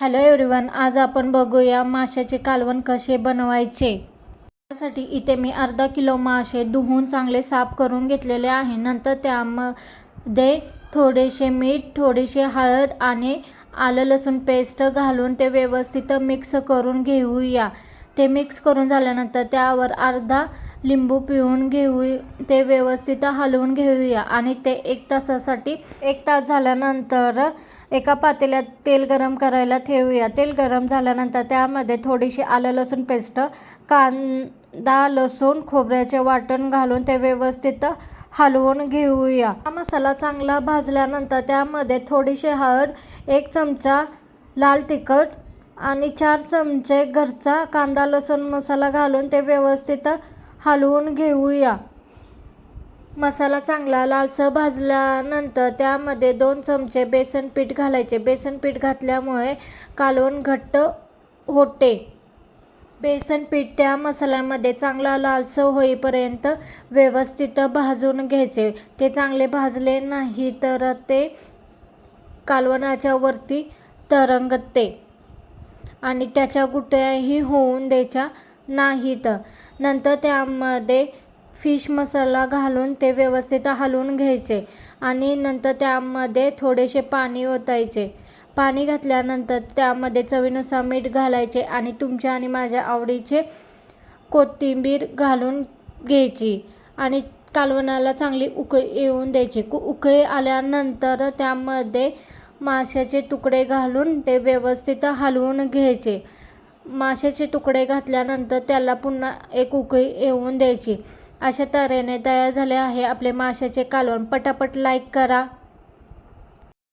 Hello everyone आज आपण बघूया माशाचे कालवण कसे बनवायचे. त्यासाठी इथे मी अर्धा किलो मासे धुवून चांगले साफ करून घेतलेले आहे. नंतर त्यामध्ये थोडेसे मीठ थोडीशी हळद आणि आलं लसूण पेस्ट घालून ते व्यवस्थित मिक्स करून घेऊया. ते मिक्स करून झाल्यानंतर त्यावर अर्धा लिंबू पिळून घेऊ ते व्यवस्थित हलवून घेऊया. आणि ते एक तासासाठी एक तास झाल्यानंतर एका पातेल्यात तेल गरम करायला ठेवूया. तेल गरम झाल्यानंतर त्यामध्ये थोडीशी आलं लसूण पेस्ट कांदा लसूण खोबऱ्याचे वाटण घालून ते व्यवस्थित हलवून घेऊया. हा मसाला चांगला भाजल्यानंतर त्यामध्ये थोडीशी हळद एक चमचा लाल तिखट आणि चार चमचे घरचा कांदा लसूण मसाला घालून ते व्यवस्थित हलवून घेऊया. मसाला चांगला लालसर भाजल्यानंतर त्यामध्ये दोन चमचे बेसन पीठ घालायचे. बेसन पीठ घातल्यामुळे कालवण घट्ट होते. बेसन पीठ त्या मसाल्यामध्ये चांगला लालसर होईपर्यंत व्यवस्थित भाजून घ्यायचे. ते चांगले भाजले नाही तर ते कालवणाच्या वरती तरंगते. आणि त्याच्या गुट्याही होऊन द्यायच्या नाहीत. नंतर त्यामध्ये फिश मसाला घालून ते व्यवस्थित हलवून घ्यायचे आणि नंतर त्यामध्ये थोडेसे पाणी ओतायचे. पाणी घातल्यानंतर त्यामध्ये चवीनुसार मीठ घालायचे आणि तुमच्या आणि माझ्या आवडीचे कोथिंबीर घालून घ्यायची आणि कालवणाला चांगली उकळी येऊन द्यायची. कु उकळी आल्यानंतर त्यामध्ये माशाचे तुकडे घालून ते व्यवस्थित हलवून घ्यायचे. माशाचे तुकडे घातल्यानंतर त्याला पुन्हा एक उकळी येऊन द्यायची. अशा तऱ्हेने तयार झाले आहे आपले माशाचे कालवण. पटापट लाईक करा.